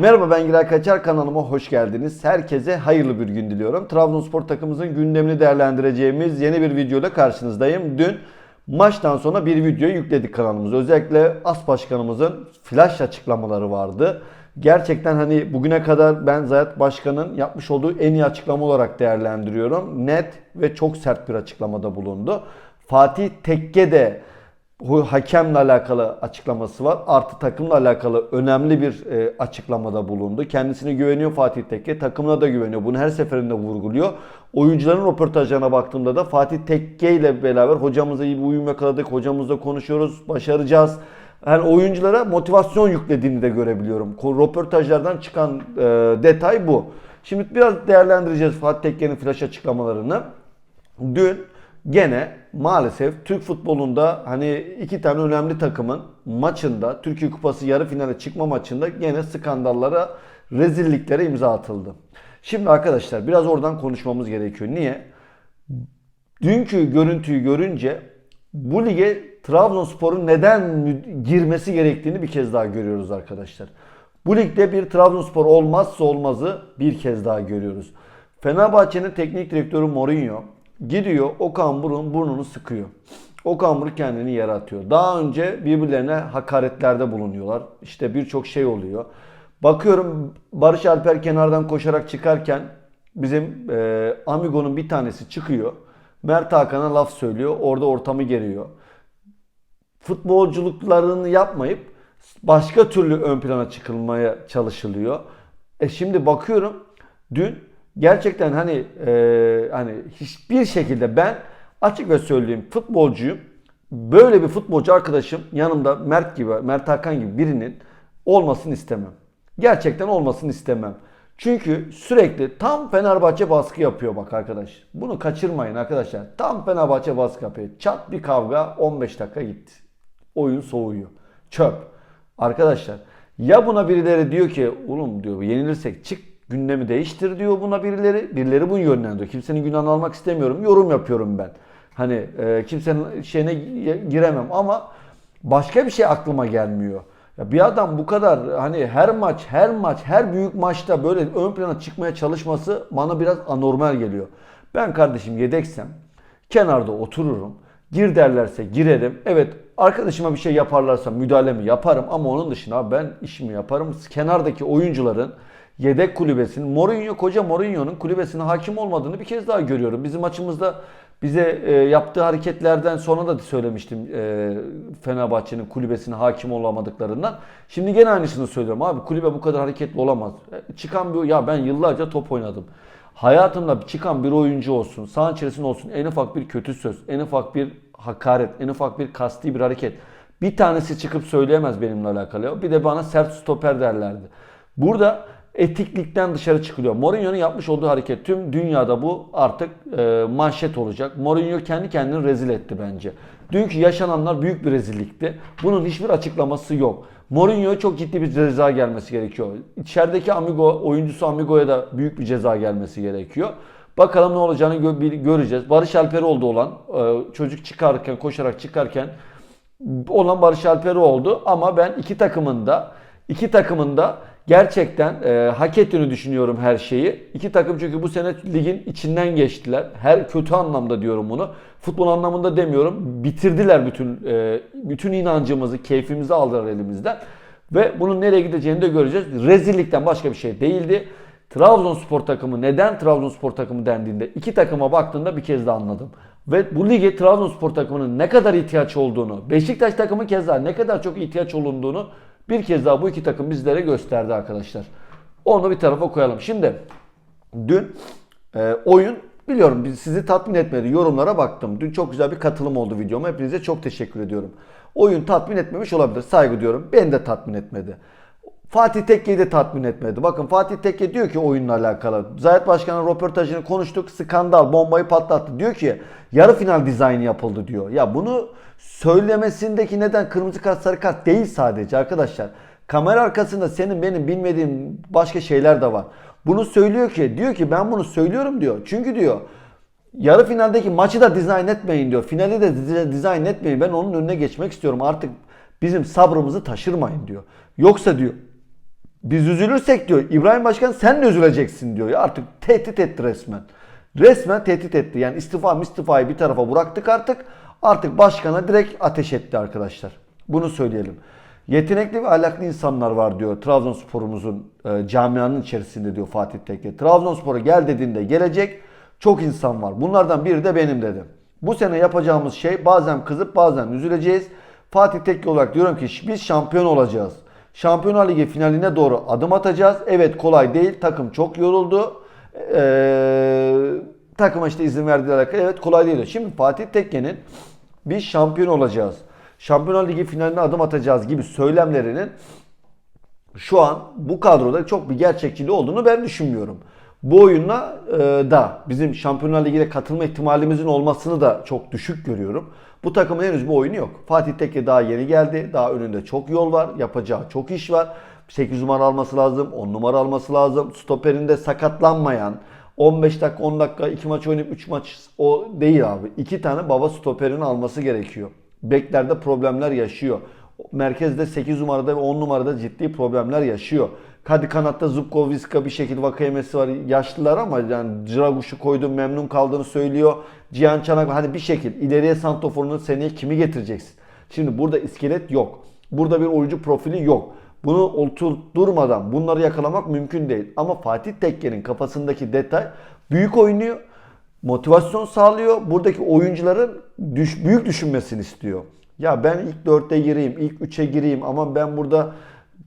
Merhaba ben Giray Kaçar kanalıma hoş geldiniz. Herkese hayırlı bir gün diliyorum. Trabzonspor takımımızın gündemini değerlendireceğimiz yeni bir videoyla karşınızdayım. Dün maçtan sonra bir video yükledik kanalımıza. Özellikle As Başkanımızın flash açıklamaları vardı. Gerçekten hani bugüne kadar ben Zayat Başkan'ın yapmış olduğu en iyi açıklama olarak değerlendiriyorum. Net ve çok sert bir açıklamada bulundu. Fatih Tekke de hakemle alakalı açıklaması var. Artı takımla alakalı önemli bir e, açıklamada bulundu. Kendisine güveniyor Fatih Tekke. Takımına da güveniyor. Bunu her seferinde vurguluyor. Oyuncuların röportajlarına baktığımda da Fatih Tekke ile beraber hocamıza iyi bir uyum yakaladık. Hocamızla konuşuyoruz. Başaracağız. Yani oyunculara motivasyon yüklediğini de görebiliyorum. Röportajlardan çıkan e, detay bu. Şimdi biraz değerlendireceğiz Fatih Tekke'nin flash açıklamalarını. Dün gene maalesef Türk futbolunda hani iki tane önemli takımın maçında Türkiye Kupası yarı finale çıkma maçında gene skandallara, rezilliklere imza atıldı. Şimdi arkadaşlar biraz oradan konuşmamız gerekiyor. Niye? Dünkü görüntüyü görünce bu lige Trabzonspor'un neden girmesi gerektiğini bir kez daha görüyoruz arkadaşlar. Bu ligde bir Trabzonspor olmazsa olmazı bir kez daha görüyoruz. Fenerbahçe'nin teknik direktörü Mourinho gidiyor Okan Buruk'un burnunu sıkıyor. Okan Buruk kendini yere atıyor. Daha önce birbirlerine hakaretlerde bulunuyorlar. İşte birçok şey oluyor. Bakıyorum Barış Alper kenardan koşarak çıkarken bizim e, Amigo'nun bir tanesi çıkıyor. Mert Hakan'a laf söylüyor. Orada ortamı geriyor futbolculuklarını yapmayıp başka türlü ön plana çıkılmaya çalışılıyor. E şimdi bakıyorum dün gerçekten hani e, hani hiçbir şekilde ben açık ve söyleyeyim futbolcuyum. Böyle bir futbolcu arkadaşım yanımda Mert gibi, Mert Hakan gibi birinin olmasını istemem. Gerçekten olmasını istemem. Çünkü sürekli tam Fenerbahçe baskı yapıyor bak arkadaş. Bunu kaçırmayın arkadaşlar. Tam Fenerbahçe baskı yapıyor. Çat bir kavga 15 dakika gitti. Oyun soğuyor. Çöp. Arkadaşlar ya buna birileri diyor ki oğlum diyor yenilirsek çık gündemi değiştir diyor buna birileri. Birileri bunu yönlendiriyor. Kimsenin günahını almak istemiyorum. Yorum yapıyorum ben. Hani e, kimsenin şeyine giremem ama başka bir şey aklıma gelmiyor. Ya bir adam bu kadar hani her maç, her maç, her büyük maçta böyle ön plana çıkmaya çalışması bana biraz anormal geliyor. Ben kardeşim yedeksem kenarda otururum. Gir derlerse girerim. Evet arkadaşıma bir şey yaparlarsa müdahalemi yaparım ama onun dışında ben işimi yaparım. Kenardaki oyuncuların yedek kulübesinin Mourinho koca Mourinho'nun kulübesine hakim olmadığını bir kez daha görüyorum. Bizim maçımızda bize e, yaptığı hareketlerden sonra da söylemiştim e, Fenerbahçe'nin kulübesine hakim olamadıklarından. Şimdi gene aynısını söylüyorum abi kulübe bu kadar hareketli olamaz. E, çıkan bir ya ben yıllarca top oynadım. Hayatımda çıkan bir oyuncu olsun, saha içerisinde olsun en ufak bir kötü söz, en ufak bir hakaret, en ufak bir kasti bir hareket. Bir tanesi çıkıp söyleyemez benimle alakalı. Bir de bana sert stoper derlerdi. Burada etiklikten dışarı çıkılıyor. Mourinho'nun yapmış olduğu hareket tüm dünyada bu artık e, manşet olacak. Mourinho kendi kendini rezil etti bence. Dünkü yaşananlar büyük bir rezillikti. Bunun hiçbir açıklaması yok. Mourinho'ya çok ciddi bir ceza gelmesi gerekiyor. İçerideki Amigo, oyuncusu Amigo'ya da büyük bir ceza gelmesi gerekiyor. Bakalım ne olacağını gö- göreceğiz. Barış Alper oldu olan e, çocuk çıkarken koşarak çıkarken olan Barış Alper oldu ama ben iki takımın da iki takımın da gerçekten e, hak ettiğini düşünüyorum her şeyi. İki takım çünkü bu sene ligin içinden geçtiler. Her kötü anlamda diyorum bunu. Futbol anlamında demiyorum. Bitirdiler bütün e, bütün inancımızı, keyfimizi aldılar elimizden. Ve bunun nereye gideceğini de göreceğiz. Rezillikten başka bir şey değildi. Trabzonspor takımı neden Trabzonspor takımı dendiğinde iki takıma baktığında bir kez daha anladım. Ve bu lige Trabzonspor takımının ne kadar ihtiyaç olduğunu, Beşiktaş takımı keza ne kadar çok ihtiyaç olunduğunu bir kez daha bu iki takım bizlere gösterdi arkadaşlar. Onu bir tarafa koyalım. Şimdi dün e, oyun biliyorum sizi tatmin etmedi. Yorumlara baktım. Dün çok güzel bir katılım oldu videoma. Hepinize çok teşekkür ediyorum. Oyun tatmin etmemiş olabilir. Saygı diyorum. Beni de tatmin etmedi. Fatih Tekke'yi de tatmin etmedi. Bakın Fatih Tekke diyor ki oyunla alakalı. Zayet Başkan'ın röportajını konuştuk. Skandal bombayı patlattı. Diyor ki yarı final dizaynı yapıldı diyor. Ya bunu söylemesindeki neden kırmızı kart sarı kart değil sadece arkadaşlar. Kamera arkasında senin benim bilmediğim başka şeyler de var. Bunu söylüyor ki diyor ki ben bunu söylüyorum diyor. Çünkü diyor yarı finaldeki maçı da dizayn etmeyin diyor. Finali de diz- dizayn etmeyin. Ben onun önüne geçmek istiyorum. Artık bizim sabrımızı taşırmayın diyor. Yoksa diyor Biz üzülürsek diyor İbrahim Başkan sen de üzüleceksin diyor. Ya artık tehdit etti resmen. Resmen tehdit etti. Yani istifa istifayı bir tarafa bıraktık artık. Artık başkana direkt ateş etti arkadaşlar. Bunu söyleyelim. Yetenekli ve ahlaklı insanlar var diyor Trabzonspor'umuzun e, camianın içerisinde diyor Fatih Tekke. Trabzonspor'a gel dediğinde gelecek çok insan var. Bunlardan biri de benim dedi. Bu sene yapacağımız şey bazen kızıp bazen üzüleceğiz. Fatih Tekke olarak diyorum ki biz şampiyon olacağız. Şampiyonlar Ligi finaline doğru adım atacağız. Evet kolay değil. Takım çok yoruldu. Ee, takıma işte izin alakalı. Evet kolay değil. Şimdi Fatih Tekke'nin biz şampiyon olacağız. Şampiyonlar Ligi finaline adım atacağız gibi söylemlerinin şu an bu kadroda çok bir gerçekçiliği olduğunu ben düşünmüyorum. Bu oyunla e, da bizim Şampiyonlar Ligi'ne katılma ihtimalimizin olmasını da çok düşük görüyorum. Bu takımın henüz bir oyunu yok. Fatih Tekke daha yeni geldi. Daha önünde çok yol var. Yapacağı çok iş var. 8 numara alması lazım. 10 numara alması lazım. Stoperinde sakatlanmayan 15 dakika 10 dakika 2 maç oynayıp 3 maç o değil abi. 2 tane baba stoperini alması gerekiyor. Beklerde problemler yaşıyor. Merkezde 8 numarada ve 10 numarada ciddi problemler yaşıyor. Hadi kanatta Zubkoviska bir şekilde Vakayemesi var. Yaşlılar ama yani Draguş'u koydu memnun kaldığını söylüyor. Cihan Çanak hani bir şekilde ileriye santoforunu seneye kimi getireceksin? Şimdi burada iskelet yok. Burada bir oyuncu profili yok. Bunu oturtturmadan bunları yakalamak mümkün değil. Ama Fatih Tekke'nin kafasındaki detay büyük oynuyor. Motivasyon sağlıyor. Buradaki oyuncuların düş, büyük düşünmesini istiyor. Ya ben ilk 4'te gireyim, ilk 3'e gireyim ama ben burada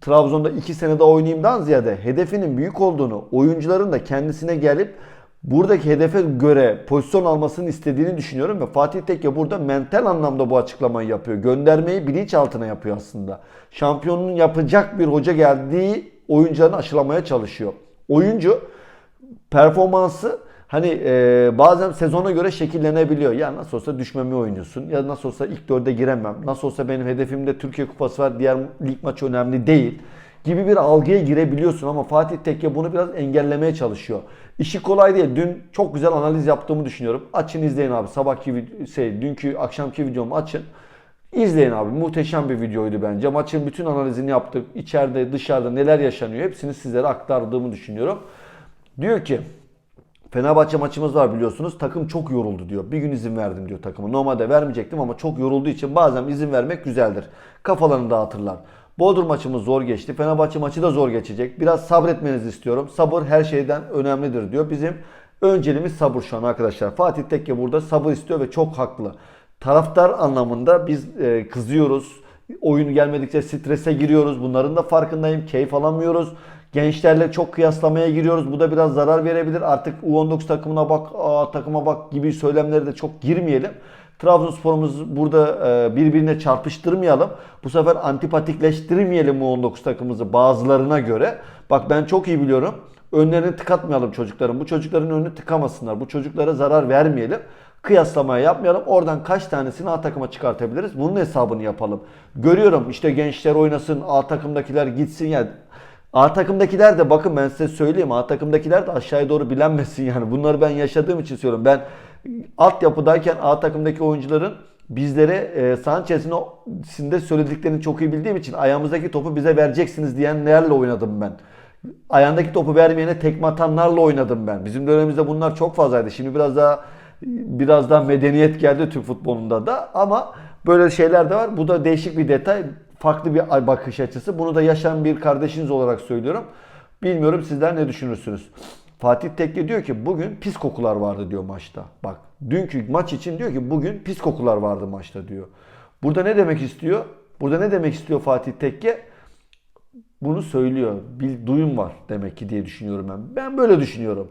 Trabzon'da 2 senede oynayayımdan ziyade hedefinin büyük olduğunu, oyuncuların da kendisine gelip buradaki hedefe göre pozisyon almasını istediğini düşünüyorum ve Fatih Tekke burada mental anlamda bu açıklamayı yapıyor. Göndermeyi bilinçaltına yapıyor aslında. Şampiyonun yapacak bir hoca geldiği oyuncularını aşılamaya çalışıyor. Oyuncu performansı hani e, bazen sezona göre şekillenebiliyor. Ya nasıl olsa düşmemi oynuyorsun. Ya nasıl olsa ilk dörde giremem. Nasıl olsa benim hedefimde Türkiye Kupası var. Diğer lig maçı önemli değil. Gibi bir algıya girebiliyorsun ama Fatih Tekke bunu biraz engellemeye çalışıyor. İşi kolay değil. Dün çok güzel analiz yaptığımı düşünüyorum. Açın izleyin abi. Sabahki şey, dünkü akşamki videomu açın. İzleyin abi. Muhteşem bir videoydu bence. Maçın bütün analizini yaptık. İçeride, dışarıda neler yaşanıyor hepsini sizlere aktardığımı düşünüyorum. Diyor ki Fenerbahçe maçımız var biliyorsunuz. Takım çok yoruldu diyor. Bir gün izin verdim diyor takıma. Normalde vermeyecektim ama çok yorulduğu için bazen izin vermek güzeldir. Kafalarını dağıtırlar. Bodrum maçımız zor geçti. Fenerbahçe maçı da zor geçecek. Biraz sabretmenizi istiyorum. Sabır her şeyden önemlidir diyor. Bizim önceliğimiz sabır şu an arkadaşlar. Fatih Tekke burada sabır istiyor ve çok haklı. Taraftar anlamında biz e, kızıyoruz. Oyun gelmedikçe strese giriyoruz. Bunların da farkındayım. Keyif alamıyoruz. Gençlerle çok kıyaslamaya giriyoruz. Bu da biraz zarar verebilir. Artık U19 takımına bak, A takıma bak gibi söylemlere de çok girmeyelim. Trabzonspor'umuzu burada e, birbirine çarpıştırmayalım. Bu sefer antipatikleştirmeyelim U19 takımımızı bazılarına göre. Bak ben çok iyi biliyorum. Önlerini tıkatmayalım çocukların. Bu çocukların önünü tıkamasınlar. Bu çocuklara zarar vermeyelim. Kıyaslamaya yapmayalım. Oradan kaç tanesini A takıma çıkartabiliriz? Bunun hesabını yapalım. Görüyorum işte gençler oynasın, A takımdakiler gitsin yani. A takımdakiler de bakın ben size söyleyeyim A takımdakiler de aşağıya doğru bilenmesin yani. Bunları ben yaşadığım için söylüyorum. Ben altyapıdayken A takımdaki oyuncuların bizlere e, sahanın içerisinde söylediklerini çok iyi bildiğim için ayağımızdaki topu bize vereceksiniz diyenlerle oynadım ben. Ayağındaki topu vermeyene tekme atanlarla oynadım ben. Bizim dönemimizde bunlar çok fazlaydı. Şimdi biraz daha biraz daha medeniyet geldi Türk futbolunda da ama böyle şeyler de var. Bu da değişik bir detay. Farklı bir bakış açısı. Bunu da yaşayan bir kardeşiniz olarak söylüyorum. Bilmiyorum sizler ne düşünürsünüz? Fatih Tekke diyor ki bugün pis kokular vardı diyor maçta. Bak dünkü maç için diyor ki bugün pis kokular vardı maçta diyor. Burada ne demek istiyor? Burada ne demek istiyor Fatih Tekke? Bunu söylüyor. Bir duyum var demek ki diye düşünüyorum ben. Ben böyle düşünüyorum.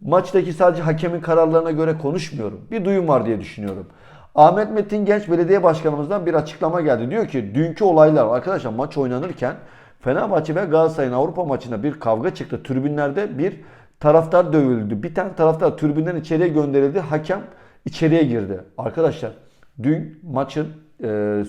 Maçtaki sadece hakemin kararlarına göre konuşmuyorum. Bir duyum var diye düşünüyorum. Ahmet Metin Genç Belediye Başkanımızdan bir açıklama geldi. Diyor ki dünkü olaylar arkadaşlar maç oynanırken Fenerbahçe ve Galatasaray'ın Avrupa maçında bir kavga çıktı. Tribünlerde bir taraftar dövüldü. Bir tane taraftar tribünden içeriye gönderildi. Hakem içeriye girdi. Arkadaşlar dün maçın e,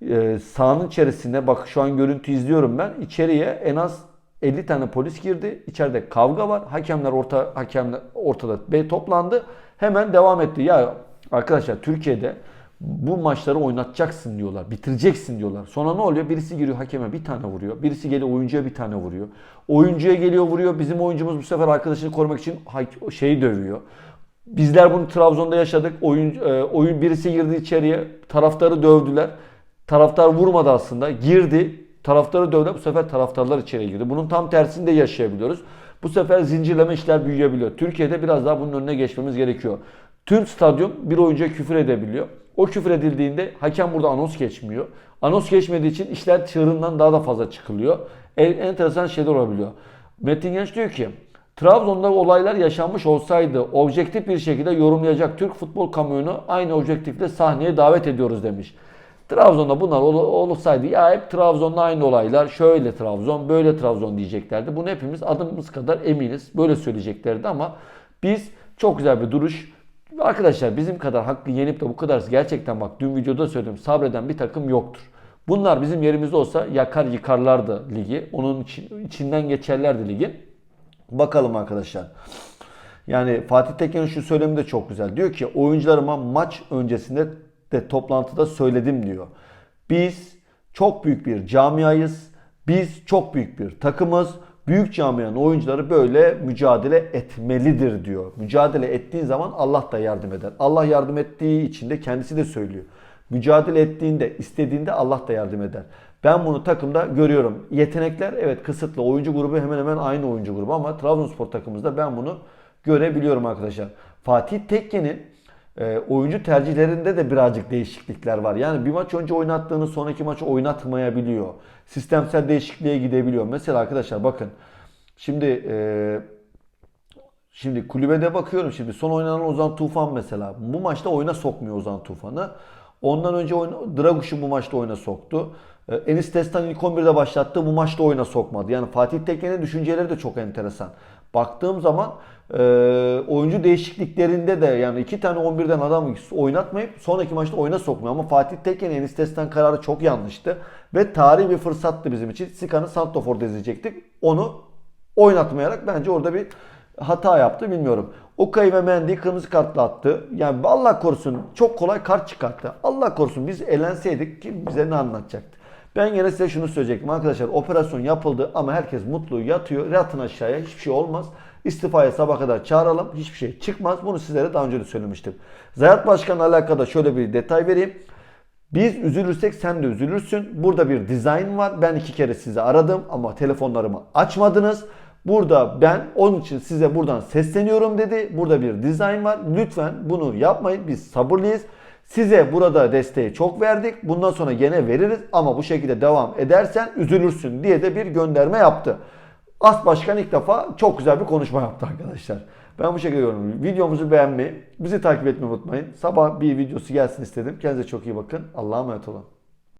e, sahanın içerisinde bak şu an görüntü izliyorum ben. İçeriye en az 50 tane polis girdi. İçeride kavga var. Hakemler orta hakemler ortada be toplandı. Hemen devam etti. Ya arkadaşlar Türkiye'de bu maçları oynatacaksın diyorlar. Bitireceksin diyorlar. Sonra ne oluyor? Birisi giriyor hakeme bir tane vuruyor. Birisi geliyor oyuncuya bir tane vuruyor. Oyuncuya geliyor vuruyor. Bizim oyuncumuz bu sefer arkadaşını korumak için şeyi dövüyor. Bizler bunu Trabzon'da yaşadık. Oyun, e, oyun birisi girdi içeriye. Taraftarı dövdüler. Taraftar vurmadı aslında. Girdi. Taraftarı dövdüler. Bu sefer taraftarlar içeriye girdi. Bunun tam tersini de yaşayabiliyoruz. Bu sefer zincirleme işler büyüyebiliyor. Türkiye'de biraz daha bunun önüne geçmemiz gerekiyor. Tüm stadyum bir oyuncuya küfür edebiliyor. O küfür edildiğinde hakem burada anons geçmiyor. Anons geçmediği için işler çığırından daha da fazla çıkılıyor. En, enteresan şeyler olabiliyor. Metin Genç diyor ki Trabzon'da olaylar yaşanmış olsaydı objektif bir şekilde yorumlayacak Türk futbol kamuoyunu aynı objektifle sahneye davet ediyoruz demiş. Trabzon'da bunlar ol- olsaydı ya hep Trabzon'da aynı olaylar şöyle Trabzon böyle Trabzon diyeceklerdi. Bunu hepimiz adımız kadar eminiz böyle söyleyeceklerdi ama biz çok güzel bir duruş Arkadaşlar bizim kadar hakkı yenip de bu kadar gerçekten bak dün videoda söyledim sabreden bir takım yoktur. Bunlar bizim yerimizde olsa yakar yıkarlardı ligi. Onun için, içinden geçerlerdi ligin. Bakalım arkadaşlar. Yani Fatih Tekin'in şu söylemi de çok güzel. Diyor ki oyuncularıma maç öncesinde de toplantıda söyledim diyor. Biz çok büyük bir camiayız. Biz çok büyük bir takımız. Büyük camianın oyuncuları böyle mücadele etmelidir diyor. Mücadele ettiğin zaman Allah da yardım eder. Allah yardım ettiği için de kendisi de söylüyor. Mücadele ettiğinde, istediğinde Allah da yardım eder. Ben bunu takımda görüyorum. Yetenekler evet kısıtlı. Oyuncu grubu hemen hemen aynı oyuncu grubu ama Trabzonspor takımımızda ben bunu görebiliyorum arkadaşlar. Fatih Tekke'nin e, oyuncu tercihlerinde de birazcık değişiklikler var. Yani bir maç önce oynattığını sonraki maçı oynatmayabiliyor. Sistemsel değişikliğe gidebiliyor. Mesela arkadaşlar bakın. Şimdi e, Şimdi kulübede bakıyorum şimdi son oynanan Ozan Tufan mesela. Bu maçta oyuna sokmuyor Ozan Tufan'ı. Ondan önce Draguş'u bu maçta oyuna soktu. Ee, Enis Destan ilk 11'de başlattı. Bu maçta oyuna sokmadı. Yani Fatih Tekke'nin düşünceleri de çok enteresan. Baktığım zaman e, oyuncu değişikliklerinde de yani iki tane 11'den adam oynatmayıp sonraki maçta oyuna sokmuyor. Ama Fatih Tekke'nin Enis Destan kararı çok yanlıştı. Ve tarihi bir fırsattı bizim için. Sika'nı Santofor'da izleyecektik. Onu oynatmayarak bence orada bir hata yaptı bilmiyorum. Okay ve Mendy kırmızı kartla attı. Yani Allah korusun çok kolay kart çıkarttı. Allah korusun biz elenseydik kim bize ne anlatacaktı? Ben yine size şunu söyleyecektim arkadaşlar operasyon yapıldı ama herkes mutlu yatıyor. Yatın aşağıya hiçbir şey olmaz. İstifaya sabah kadar çağıralım hiçbir şey çıkmaz. Bunu sizlere daha önce de söylemiştim. Zayat Başkan'la alakalı şöyle bir detay vereyim. Biz üzülürsek sen de üzülürsün. Burada bir dizayn var. Ben iki kere sizi aradım ama telefonlarımı açmadınız. Burada ben onun için size buradan sesleniyorum dedi. Burada bir dizayn var. Lütfen bunu yapmayın. Biz sabırlıyız. Size burada desteği çok verdik. Bundan sonra gene veririz ama bu şekilde devam edersen üzülürsün diye de bir gönderme yaptı. As Başkan ilk defa çok güzel bir konuşma yaptı arkadaşlar. Ben bu şekilde görüyorum. Videomuzu beğenmeyi, bizi takip etmeyi unutmayın. Sabah bir videosu gelsin istedim. Kendinize çok iyi bakın. Allah'a emanet olun.